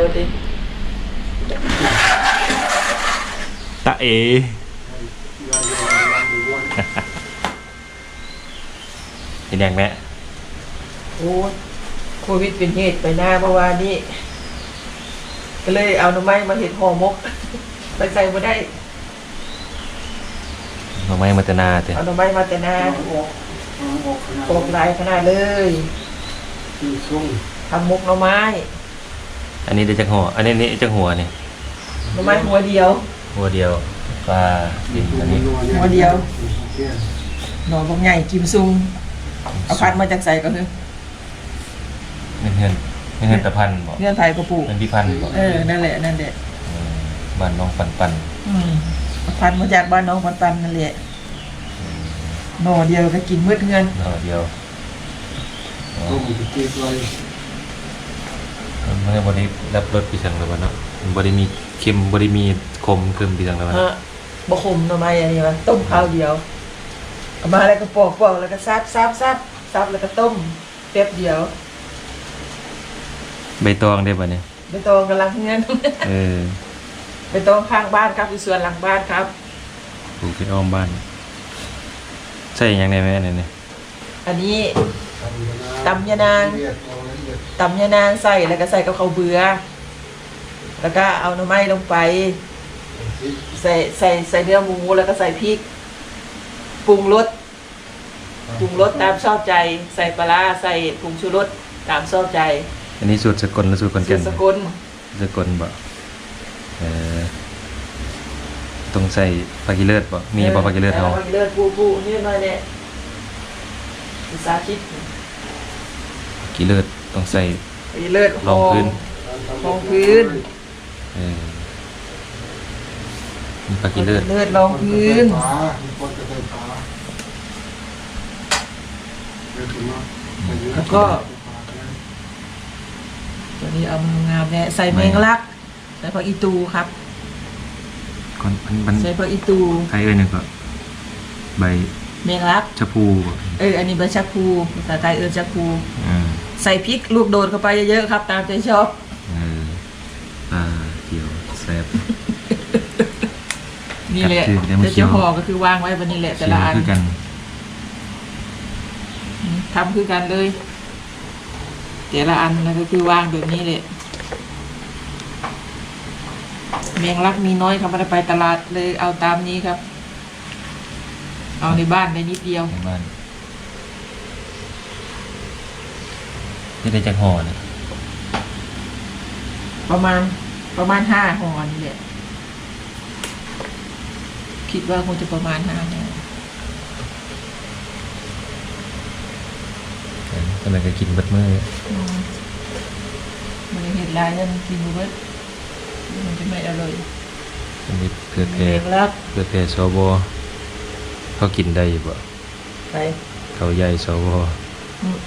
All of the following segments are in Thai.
เลยดิตะเอ เป็นยังแม่โอ้ยโควิดเป็นเหตุไปหน้าเมื่อวานนี้ ก็เลยเอาหน่อไม้มาเห็ดห่อหมกไปใส่มาได้หน่อไม้มัตนาเถเอาอะหน่อไม้มาแต่หน้าออกออกขนาดโปกลายขนาดเลยที่ช่วงทำหมกหน่อไม้ อันนี้ได้จักหัว อันนี้นี่จักหัวนี่หน่อไม้หัวเดียว หัวเดียวปลาดินอันนี้หัวเดียวเที่ยงหน่อบกใหญ่กิมซุงเอาพัดมาจากใส่ก็คือเงินเงินเงินเงินตะพันบอกเงื่อนไขกระปุกเงินพี่พันบอกเออนั่นแหละนั่นแหละเออบ้านน้องปันปันอืมเอาพัดมาจากบ้านน้องปันปันนั่นแหละหน่อเดียวก็กินมืดเงินหน่อเดียวอ๋อต้มตีไว้ มันบริรับรสปีสังแล้ววะเนาะมันบริมีเค็มบริมีคมเค็มปีสังแล้ววะฮะบะคมหน่อไม้อันนี้วะต้มข้าวเดียวเอามาแล้วก็ปอกปอกแล้วก็ซับซับซับซับแล้วก็ต้มแป๊บเดียวใบตองได้ป่ะเนี่ยไปตองกำลังเงินเออไปตองข้างบ้านครับอยู่สวนหลังบ้านครับปลูกที่อ้อมบ้าน ใช่หยังไงแม่เนี่ยเนี่ยอันนี้ตำยานาง ตำยานางเรียกเอาละเอียดตำยานางใส่แล้วก็ใส่กับข้าวเบือ แล้วก็เอาหน่อไม้ลงไปที่ใส่ใส่ใส่เนื้อหมูแล้วก็ใส่พริกปรุงรสปรุงรสตามชอบใจ ใส่ปลาร้าใส่ผงชูรสตามชอบใจ อันนี้สูตรสกลหรือสูตรคนสูแก่ตนรสกลสกลบ่เออต้องใส่ปลากิเลิศบ่มีบ่ปลากิเลิศเฮาปลากิเลิศปูปูนี่หน่อยเนี่ยภาษาคิด กิเลิศ ต้องใส่ปลากิเลิศรองพื้นรองพื้นเออมีปลากิเลิศเลิศรองพื้นปลามีคนจะได้ปลาเดี๋ยวถึงมาแล้วก็ ตัวนี้เอามางามเนี่ยใส่แมงลักใส่ผักอีตูครับคนมันมันใส่ผักอีตูใครเอ่ยเนี่ยก็ใบแมงลักชะพูบ่เอออันนี้ใบชักพูภาษาไทยเออชักพูเออ ใส่พริกลูกโดดเข้าไปเยอะๆครับ ตามใจชอบเออปลาเขียวแซ่บ นี่แหละครับคือเดี๋ยวมันแต่เคี้ยเจ้าวห่อก็คือวางไว้บนนี้แหละแต่ละอันคือกันทำคือกันเลยแต่ละอันนะก็คือวางแบบนี้แหละแมงลักมีน้อยครับไม่ได้ไปตลาดเลยเอาตามนี้ครับ เอาในบ้านได้นิดเดียว ในบ้าน นี่ได้จากห่อเนี่ยประมาณประมาณห้าห่อนี่แหละคิดว่าคงจะประมาณห้าห่อทำไมก็กินเบิดมืออืมมันเห็นลายแล้วมันกินเบิดมันจะไม่อร่อยอันนี้เพื่อแมแพ่งลักเพื่อแพ่สวเขากินได้อยู่บ่ไปเขาใหญ่สวอืม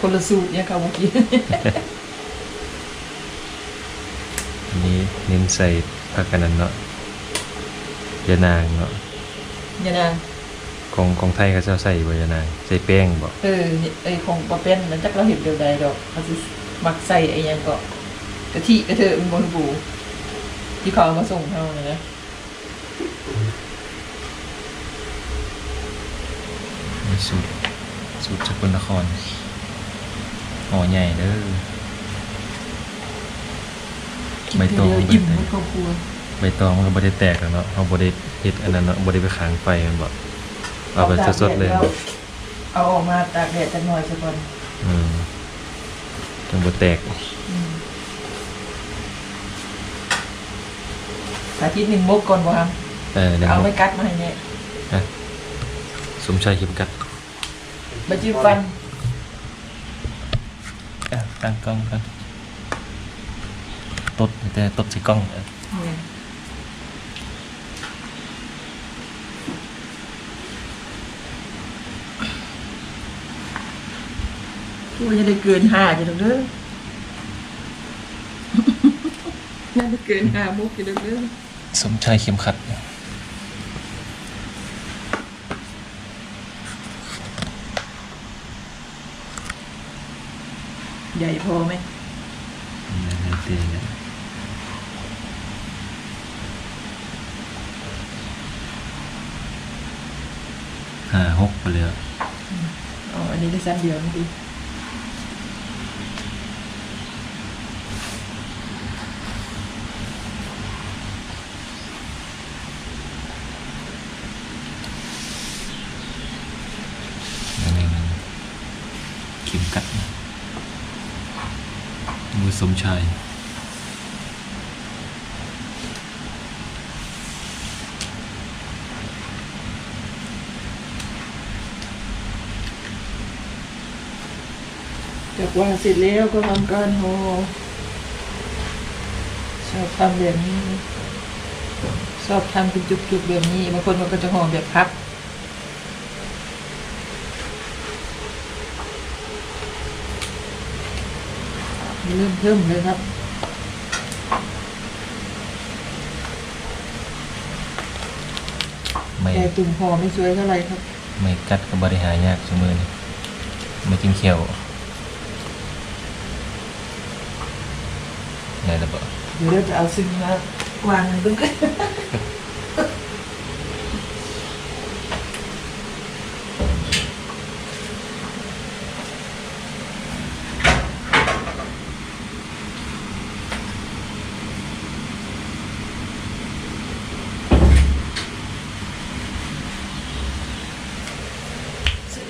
คนละสูตรเนี่ยเขาบอกกินอันนี้เน้นใส่ผักกันนั้นเนาะยานางเนาะเนี่ยนะของของไทยเขาจะใส่บ่ยานางใส่แป้งบ่เออนี่ไอของปลาเป็นมันจักเราเห็นเดียวใดดอกมันจะมักใส่ไอ้หยังก็กะทิกระเทอะมันบนบูที่เขาเอามาส่งเราเนี่ยนะนี่สูตรสูตรสกลนคร ห่อใหญ่เด้อใบตองกินทีเดียวอิ่มหมดครอบครัวใบตองมันก็บ่ได้แตกแล้วเนาะเฮาบ่ได้เฮ็ดอันนั้นเนาะบ่ได้ไปค้างไฟมันบ่เอาไปสดๆเลยเอาออกมาตากแดดจักหน่อยซะก่อนอืมจังบ่แตกอืมอาทิตย์หนึ่งมกก่อนบ่ครับเออหนึ่งเอามุไม่กกัดมาให้เนี่ยอะสมชายเข็มกัดใบจิ้มฟันอะ ตั้งกล้องกันตดแต่ตดใส่กล้องเออเนี่ยคิดว่าจะได้เกินห้าจะเด้อน่าจะเกินห้ามุกจะเด้อสมชายเข็มขัด ใหญ่พอไหมนี่นะตีเนี่ยห้าหกไปเลยอะอ๋ออันนี้ได้สั้นเดียวนี่ดิอันนี้มันเข็มกัดนะมือ สมชาย จากว่าเสร็จแล้วก็ทำการห่อชอบทำแบบนี้ ชอบทำเป็นจุกๆแบบนี้บางคนมันก็จะห่อแบบพับ เริ่มเพิ่มเลยครับ ไม่แต่ตุ่มห่อไม่สวยเท่าไหร่ครับ ไม่กัดกับบริหารยากสมือนี่ไม่กินเขียวไงระเบิดเดี๋ยวเราจะเอาซึ่งมาวางกันตรง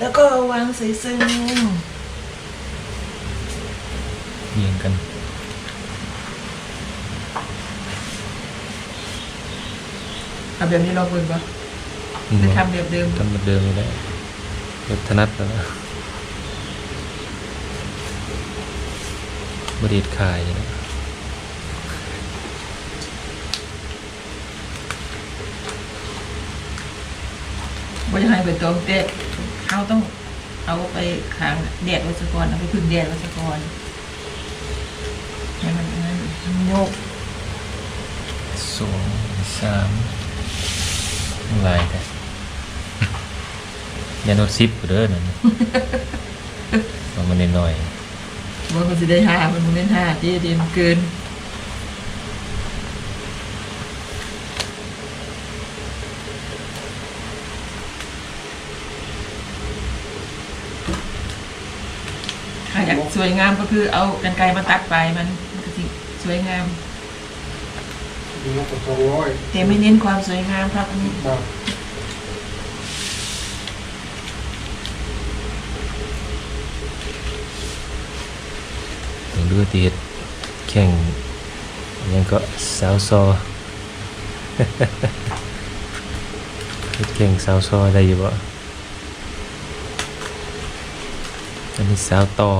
แล้วก็วางใส่ซึ่งเยียงกันเอาแบบนี้ลองเบิ่งปะอืมจะทำแบบเดิมทำแบบเดิมอยู่แล้วแบบถนัดแล้วนะบริดขายอยู่นะว่าจะให้ไปตรงเตะ เขาต้องเอาไปขางแดดไวัสกรเอาไปพึ่งแดดไวัสกรให้มันอันนั้นมันโยกสองสามลายแต่ยาโนดซิปกูเด้อนั่นเอามันน้อยว่ามันจะได้ห้ามันมันเล่นห้าที่ดีมันเกิน ถ้าอยาก สวยงามก็คือเอากันไกรมาตัดไปมันมันก็สิสวยงามนี่ก็สองร้อยแต่ไม่เน้นความสวยงามครับอันนี้บาทๆถึงดูตีเฮ็ดแข่งยังก็สาวซอเฮ็ดแข่งสาวซอได้อยู่บ่อันนี้สาวต่อ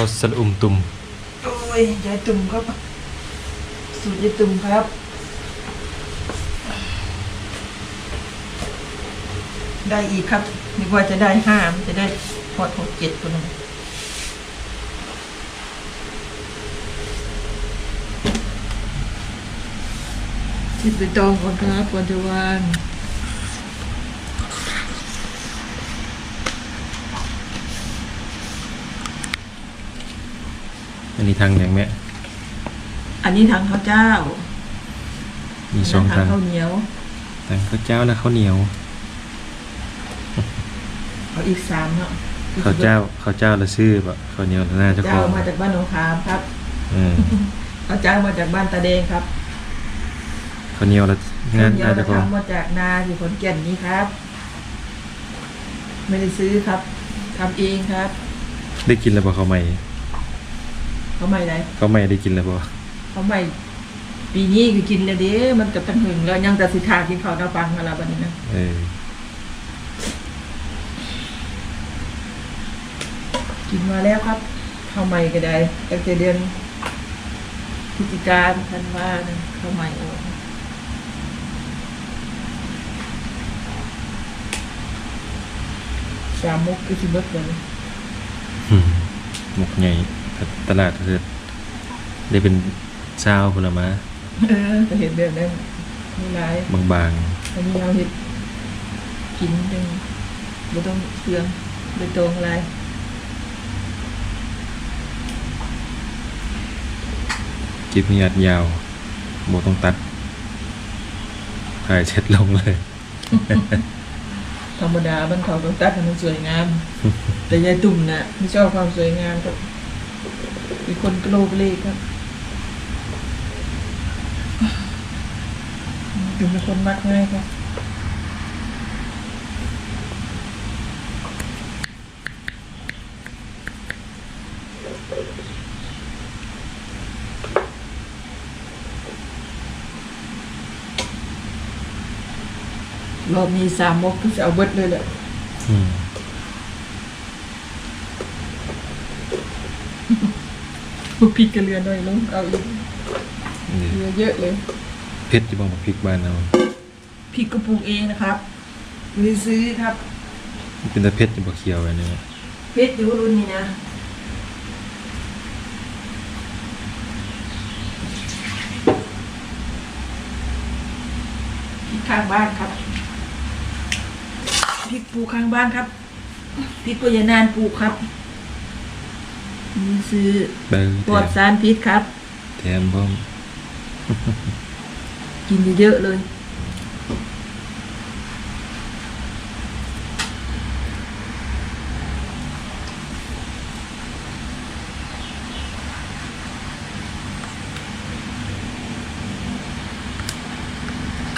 ต่อสะอุ่มตุ่มโอ้ยยายตุ่มครับ สูตรยายตุ่มครับ ได้อีกครับนึกว่าจะได้ห้ามันจะได้พอดหกเจ็ดคนนึงชิดไปตองก่อนครับก่อนจะว อันนี้ทางอย่างแม่อันนี้ทางข้าวเจ้ามีสองทาทางงข้าวเหนียวทางข้าวเจ้าและข้าวเหนียวเอาอีกสามเนาะข้าวเจ้าข้าวเจ้าละซื้อบ่ข้าวเหนียวละน่าจะขเจ้าองมาจากบ้านหนองคามครับอืมข้าวเจ้ามาจากบ้านตาแดงครับข้าวเหนียวละงานข้าวเหนียน่าวจะเราของทำมาจากนาอยู่ขอนแก่นนี้ครับ ไม่ได้ซื้อครับทำเองครับ ได้กินแล้วบ่ข้าวใหม่ เขาใหม่ไหนข้าวใหม่ได้กินแล้วบ่เขาใหม่ปีนี้คือกินแล้วเด้มันกับตั้งหึงแล้วยังแต่สิทากินข้าวหน้าปังมาแล้วบัดนี้นะเออกินมาแล้วครับข้าวใหม่ก็ได้ตั้งแต่เดือนพฤศจิกาธันวานะข้าวใหม่ออกสามมุกคือสิเบิดเลยหมกใหญ่ ตลาดเธอได้เป็นเช้าผลไม้เออก็เห็นแบบนั้นมีหลายบางบางอันนี้เอาเห็นกินเป็นบ่ต้องเครื่องบ่ตรงอะไรจิตมีอัดยาวโบต้องตัด ถ่ายเช็ดลงเลย ธรรมดาบ้านเขาต้องตัดมันสวยงาม แต่ยายตุ่มน่ะไม่ชอบความสวยงามก็ เป็นคนกโลกเลกครับตุ่เป็นคนมักง่ายครับรอบนี้สามมกก็จะเอาเบิดเลยแหละ อืม พวกพริกกระเรือนด้วยลงเอาอีกนี่เยอะเยอะเลยเพชรจะบอกว่าพริกบ้านเราพริกก็ปลูกเองนะครับไม่ได้ซื้อครับเป็นแต่เพชรจะบอกเคียวไว้เนี่ยเพชรอยู่รุ่นนี้นะพริกข้างบ้านครับพริกปลูกข้างบ้านครับพริกปัยานานปลูกครับนี่ ซื้อเบอร์ปลอดสารพิษครับ แถมพร้อมกินเยอะๆเลย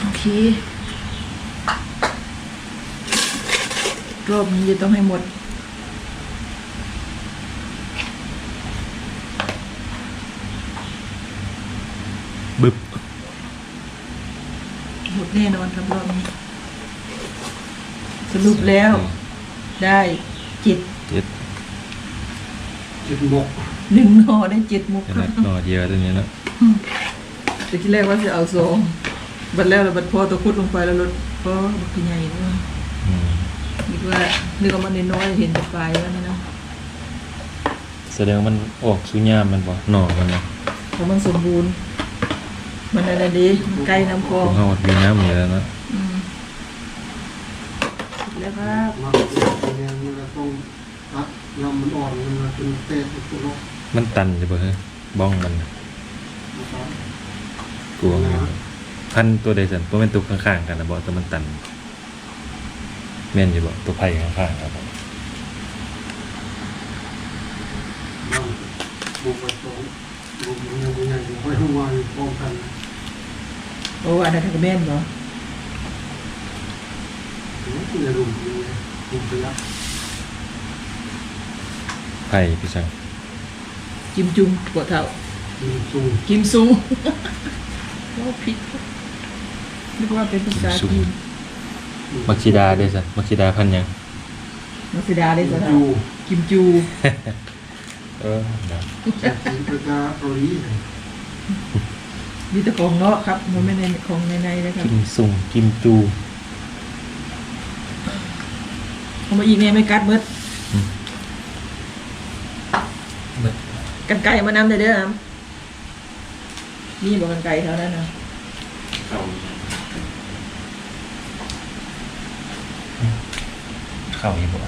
โอเค รอบนี้จะต้องให้หมด บึบ หมด แน่นอนครับรอบนี้ สรุปแล้ว ได้เจ็ดเจ็ดจิตหมกหนึ่งหน่อได้เจ็ดมุกขครันาบดหนอเดียวตัวนี้นะแต่ที่แรกว่าจะเอาสองบัดแล้วแล้วบัดพอตัวคุดลงไปแล้วรถก็บักใหญ่เนอะอืมนึกว่านึกว่ามันน้อยๆเห็นแต่ปลายแล้วนี่นะแสดงว่ามันออกสุญามมันบ่หน่อมันนะเพราะมันสมบูรณ์ มันอะไรดีมันใกล้น้ำคลอขงองเฮามีน้ำอยู่แล้วเนาะอืมแล้วครับมาเป็นเนี่ยมันจะต้องตัดลำมันอ่อนมันมาเป็นเตะตัวลกมันตันจะบ่เฮ้ยบ้องมันน่ะนะครับกลัวมันพันตัวใดสันบ่แม่นตัวข้างๆกันนะบ่แต่มันตันแม่นอยู่บ่ตัวไผ่ข้างๆครับผมมันบุกไปตรงบุกมันยังไม่ใหญ่ค่อยเข้ามาพร้อมกัน โอ้อันนั้นก็แม่นบ่มันจะรุมยังไงรุมไปยักไผ่พี่ช่างจิ้มจุ่มปวดเท้ามีสูงกิมซุงโอ้พริกนึกว่าเป็นภาษาจีนมักชิดาได้สันมักชิดาพันหยังมัสดาได้สะอยู่กิมจู เออนะจา มีแต่ของเนาะครับมันไม่ในของในในนะครับกิมซุงกิมจูเอามาอีกเนี่ยไม่กัดเบิดเบิดกันไก่มานำได้เด้อครับนี่บอกกันไก่เท่านั้นนะเข้าอีกบ่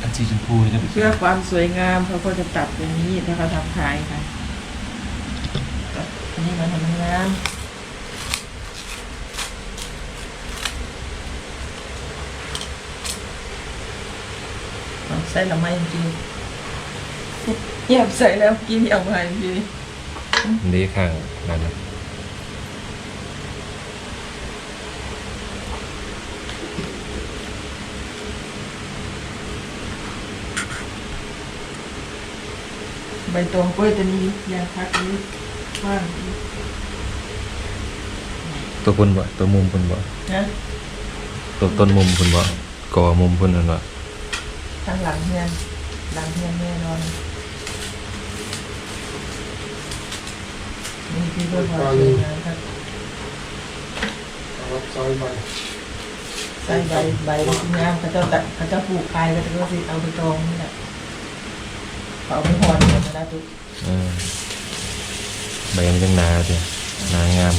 อันสีชมพูนี่จะเพื่อความสวยงามเขาก็จะตัดอย่างนี้ถ้าเขาทำขายค่ะ ตัดอันนี้มาทำงานเอาใส่ละไม้จริงๆเงียบใส่แล้วกินเอาไปจริงนี่ข้างนั่นนะใบตองกล้วยตัวนี้ยางพักนี้ ว่างตัวพุ่นบ่ตัวมุมพุ่นบ่นะตัวต้นมุมพุ่นบ่กอมุมพุ่นนั่นบ่ทางหลังเฮียนหลังเฮียนแน่นอนนี่คือเพื่อความสวยงามครับรับซอยใบใส่ใบใบงามเขาเจ้าตัดเขาเจ้าปลูกขายก็จะก็สิเอาไปตองนี่แหละเขาเอาไปห่อเดียวนะทุกเออ ใบมันจังหนาเด้หนางาม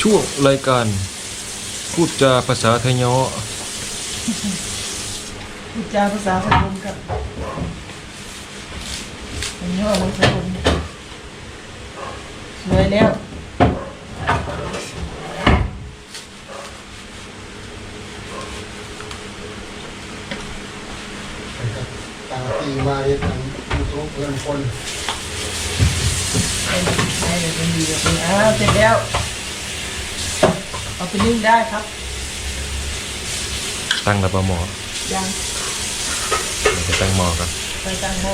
ช่วงรายการ พูดจาภาษาไทยเนาะพูดจาภาษาสกลครับอันนี้ว่ามันสกลสวยแล้ว ตาตีมาเฮ็ดทางยูทูบเพื่อนคน ให้ให้เลยเป็นดีแบบนี้อ้าวเสร็จแล้ว เอาไป นึ่งได้ครับ ตั้งระบหมอยังเดี๋ยวตั้งหมอครับไปตั้งหม้อ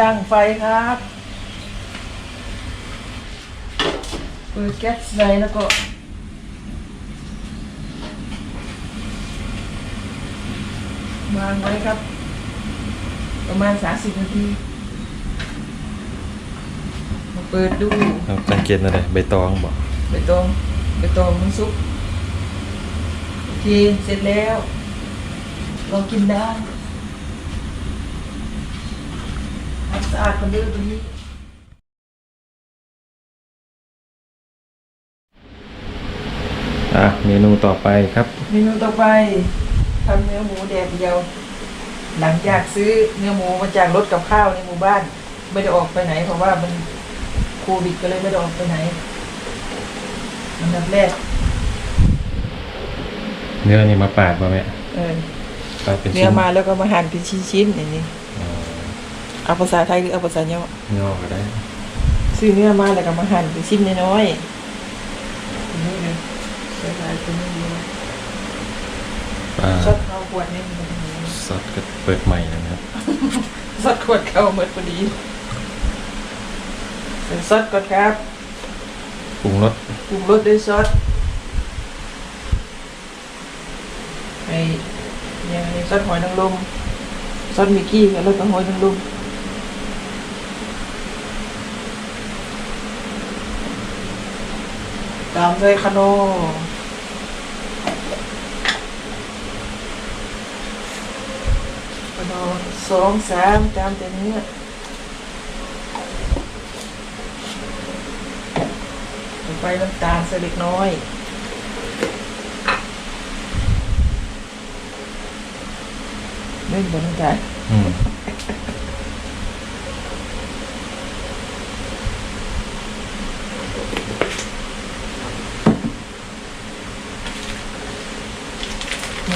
ตั้งไฟครับเปิดแก๊สไว้แล้วก็วางไว้ครับ ประมาณ 30 นาทีมา เปิดดูครับสังเกตอะไรใบตองบอกใบตองใบตองมันซุปโอเคเสร็จแล้วเรากินได้ทำสะอาดคนเดิมตรงนี้อะเมนูต่อไปครับ เมนูต่อไปทำเนื้อหมูแดดเดียว หลังจากซื้อเนื้อหมูมาจากรถกับข้าวในหมู่บ้าน ไม่ได้ออกไปไหนเพราะว่ามัน โควิดก็เลยไม่ได้ออกไปไหนอันดับแรกเนื้อนี่มาปาดมาไหมเออปาดเป็นเนื้ชิ้อนมาแล้วก็มาหั่นเป็นชิ้นๆอย่างนี้อ๋อเอาภาษาไทยหรือเอาภาษาเนี้ยเนื้อก็ได้ ซื้อเนื้อมาแล้วก็มาหั่นเป็นชิ้นน้อยๆอันนี้เลยใส่ลายเป็นนี้เลยอ่าซอสข้าวขวดนี่มันเป็นอย่างนี้ซอสก็เปิดใหม่นะครับซอสขวดเข้าหมดพอดี ใส่ซอสก่อนครับปรุงรสปรุงรสด้วยซอสไอ้ยังไงซอสหอยนางรมซอสมิกกี้กับรสหอยนางรมตามด้วยคาโนคาโนสองสามตามแต่เนื้อต่อไป น้ำตาลใส่เล็กน้อยเล่นบนน้ำตาลอืม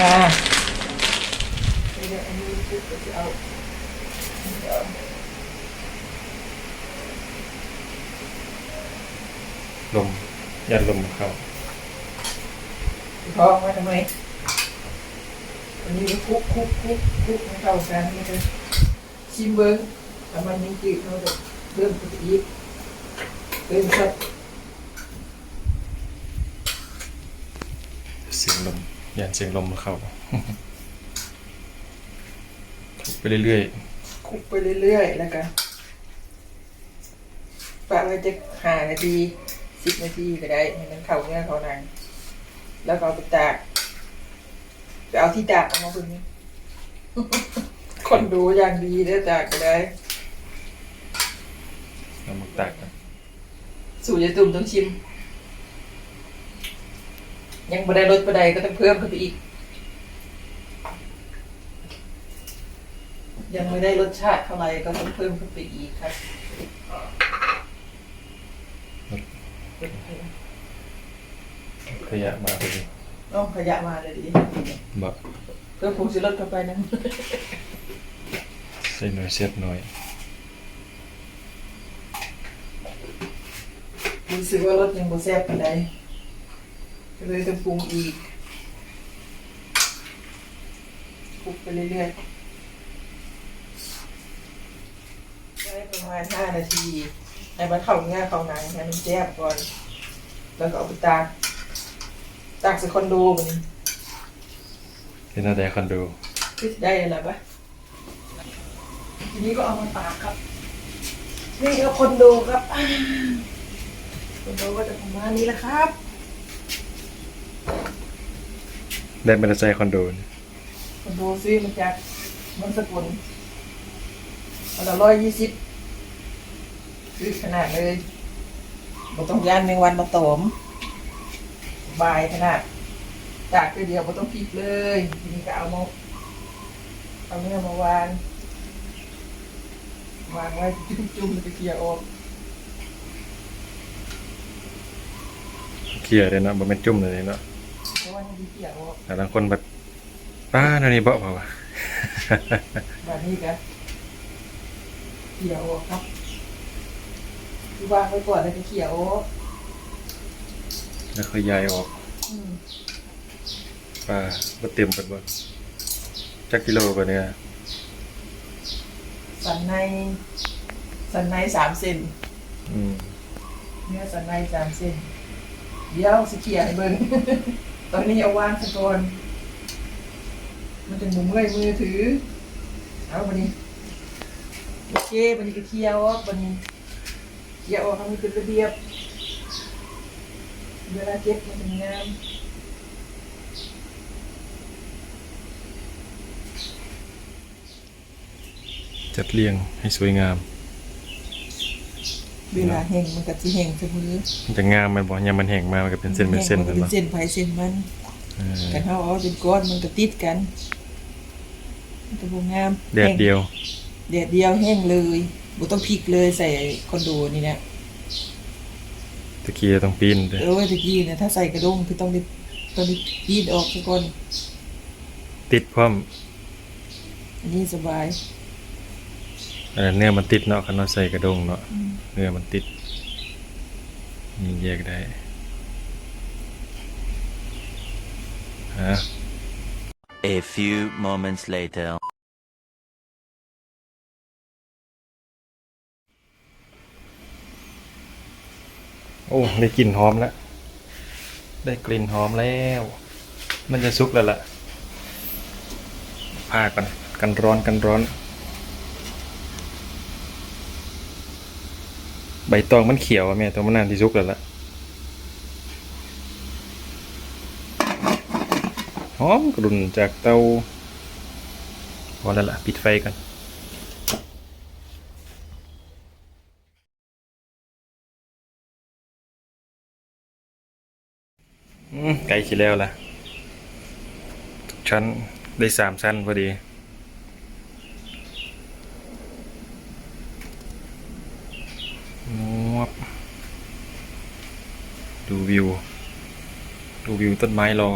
งาเดี๋ยวอันนี้ปุ๊บก็จะเอาเดี๋ยว ลม ยัดลมเข้าท้องไว้ทำไมอันนี้ก็คลุกคลุกคลุกคลุกให้เข้ากันมันจะชิมเบิ้งแต่มันยังจืดเราจะเริ่มจะอีกเริ่มชัดเสียงลมยันเสียงลมเข้าคลุกไปเรื่อยคลุกไปเรื่อยๆแล้วกันปะไว้จะห้านาที สิบนาทีก็ได้ให้มันเข้าเนื้อเข้าหนัง แล้วก็เอาไปตากไปเอาที่ตากเอามาเพิ่งนี้คนดูอย่างดีได้ตากก็ได้ๆเอามาตักกันสูตรยายตุ่มต้องชิม ยังบ่ได้ลดบ่ได้ก็ต้องเพิ่มเข้าไปอีก ยังไม่ได้รสชาติเท่าไหร่ก็ต้องเพิ่มเข้าไปอีกครับ ขยะมาพอดีต้องขยะมาเลยดิบอกเพิ่มผงชูรสเข้าไปนะใส่หน่อยเสียบหน่อยรู้สึกว่ารสยังบ่แซ่บปานใดก็เลยต้องปรุงอีกคลุกไปเรื่อยๆไว้ประมาณห้านาที ให้มันเข้าเนื้อเข้าหนังให้มันแซ่บก่อน แล้วก็เอาไปตากตากใส่คอนโดมันที่น่าได้คอนโดก็จะได้อะไรปะทีนี้ก็เอามาตากครับ นี่ก็คอนโดครับอ่าคอนโดก็จะประมาณนี้แหละครับ ได้บรรจัยคอนโดนี่คอนโดซื้อมาจากมันสกุลมันละร้อยยี่สิบ ซื้อขนาดเลยบ่ต้องย่านแมงวันมาตอมบายขนาดตากคือเดียวไม่ต้องพลิกเลยทีนี้ก็เอามาเอาเนื้อมาวางวางไว้จุ่มๆแล้วก็เกลี่ยออกเคลียร์เลยเนาะบ่แม่นจุ่มเลยเนาะเพราะว่าให้เกลี่ยออกแต่บางคนแบบป้าอันนี้บ่เปล่าวะแบบนี้ก็เกลี่ยออกครับคือ วางไว้ก่อนแล้วก็เกลี่ยออกแล้วค่อยย้ายออกอืมป้าบ่เต็มเปิดบ่จักกิโลกว่าเนี่ยสันในสันในสามเซนอืมเนื้อสันในสามเซนเดี๋ยวสิเกลี่ยให้เบิ่ง ตอนนี้เอาวางซะก่อนมันจะหมุนเมื่อยมือถือ เอาบันนี้ โอเคบันนี้ก็เคลียร์ออกบันนี้ เคลียร์ออกให้มันเป็นระเบียบ เวลาเก็บมันจะงามจัดเรียงให้สวยงาม เวลาแห้งมันก็จะแห้งเสมอมันจะงามแมันบ่ยามมันแห้งมามันก็เป็นเส้นเป็นเส้นแห้แม่งนบ่มันก็เป็นเส้นไผเส้นมันเออกันเฮาเอาเป็นก้อนมันก็ติดกันมันก็บ่งามแดดเดียว แดดเดียวแห้งเลย บ่ต้องพลิกเลยใส่คอนโดนี่เนี่ยตะกี้ต้องปีนเด้อเออตะกี้เนี่ยถ้าใส่กระด้งคือต้องได้ต้องได้ปีดออกซะก่อนติดพร้อมอันนี้สบายอันนั้นเนื้อมันติดเนาะคันเราใส่กระดงเนาะเนื้อมันติดนี่แยกได้ฮะ A few moments later. โอ้ได้กลิ่นหอมแล้ว ได้กลิ่นหอมแล้ว มันจะสุกแล้วล่ะผ้ากันกันร้อนกันร้อน ใบตองมันเขียวอะแม่ตัวมันนานที่สุกแล้วล่ะหอมกรุ่นจากเตาพอแล้วล่ะ ปิดไฟกัน ไกลสิแล้วล่ะทุกชั้นได้สามชั้นพอดีงวบดูวิว ดูวิวต้นไม้รอ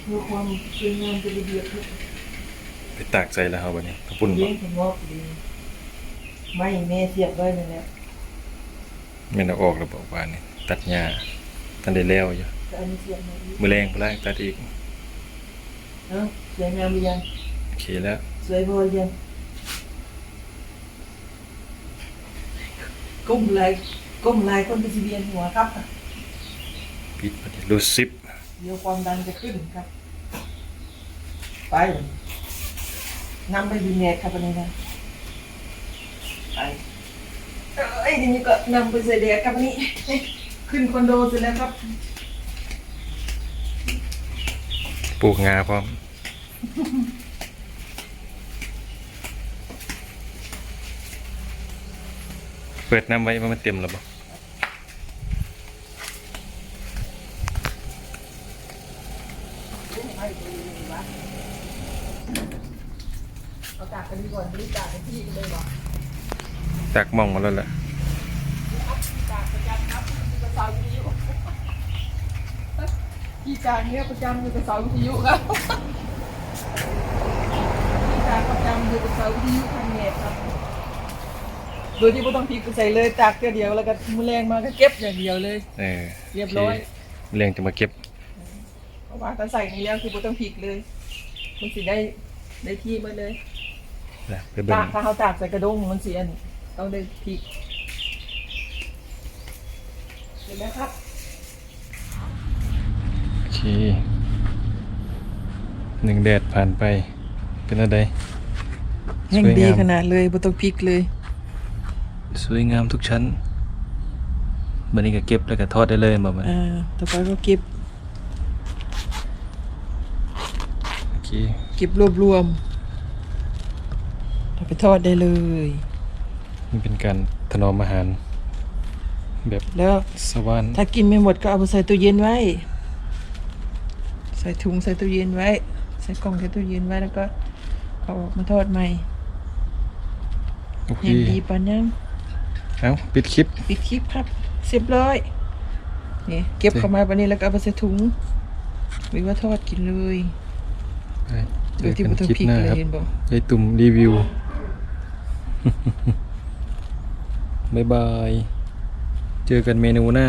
เพื่อความสวยงามเป็นระเบียบไปตากใจแล้วครับวันนี้ขอบคุณเลี้บ่ยงถึงงอกดีไม่แม่เสียบไว้นั่นแหละ แม่นเอาออกแล้วบอกว่านี่ตัดหญ้าทันได้แล้วอยู่แต่อันนี้เสียบมาอีกมือแรงพลางตัดอีกเอ้าสวยงามหรือยังโอเคแล้วสวยพอหรือยังก้มลายก้มลายคนไปสิเวียนหัวครับ ปิดพอดีรูดซิปเดี๋ยวความดันจะขึ้นครับ ไปนำไปดีแนกครับอันนี้นะไปเอ้ย ทีนี้ก็นำไปใส่แดกครับอันนี้ขึ้นคอนโดเสร็จแล้วครับ ปลูกงาพร้อม เปิดน้ำไว้ว่ามันเต็มแล้วบ่เอากากกันดีกว่านี่กากกันที่เลยบอกตักหมองมาแล้วแหละ กากประจำครับอยู่กับเสาวิทยุ พี่กากเนี่ยประจำอยู่กับเสาวิทยุครับพี่กากประจำอยู่กับเสาวิทยุทางเน็ตครับ โดยที่ไม่ต้องพลิกไปใส่เลยตากแค่เดียวแล้วก็มือแรงมาก็เก็บอย่างเดียวเลย เออเรียบร้อยโเคเรื่องจะมาเก็บเพราะว่าถ้าใส่นี้แล้วคือไม่ต้องพลิกเลย มันสิได้ได้ที่มาเลยนะไปเบิ่งตากถ้าเขาตากใส่กระด้งมันเสียนต้องได้พริกเห็นไหมครับโอเค หนึ่งแดดผ่านไป เป็นอะไรแห้งดีขนาดเลยบ่ต้องพริกเลย สวยงามทุกชั้นบันนี้ก็เก็บแล้วก็ทอดได้เลยบ่มันอ่าต่อไปก็เก็บโอเคเก็บรวบรวมเอาไปทอดได้เลย มันเป็นการถนอมอาหาร แบบแล้วสวรรค์ถ้ากินไม่หมดก็เอาไปใส่ตู้เย็นไว้ใส่ถุงใส่ตู้เย็นไว้ ใส่กล่องใส่ตู้เย็นไว้แล้วก็เอาออกมาทอดใหม่โอเคเห็นดีปานยังเอ้าปิดคลิป ปิดคลิปครับเรียบร้อยนี่เก็บโอเคเข้ามาปานนี้แล้วก็เอาไปใส่ถุงหรือว่าทอดกินเลยไปเจโดอยที่กันไม่ต้องคลิปพริกหน้าเลยครับเห็นบอกยายตุ่มรีวิวบ๊ายบาย เจอกันเมนูหน้า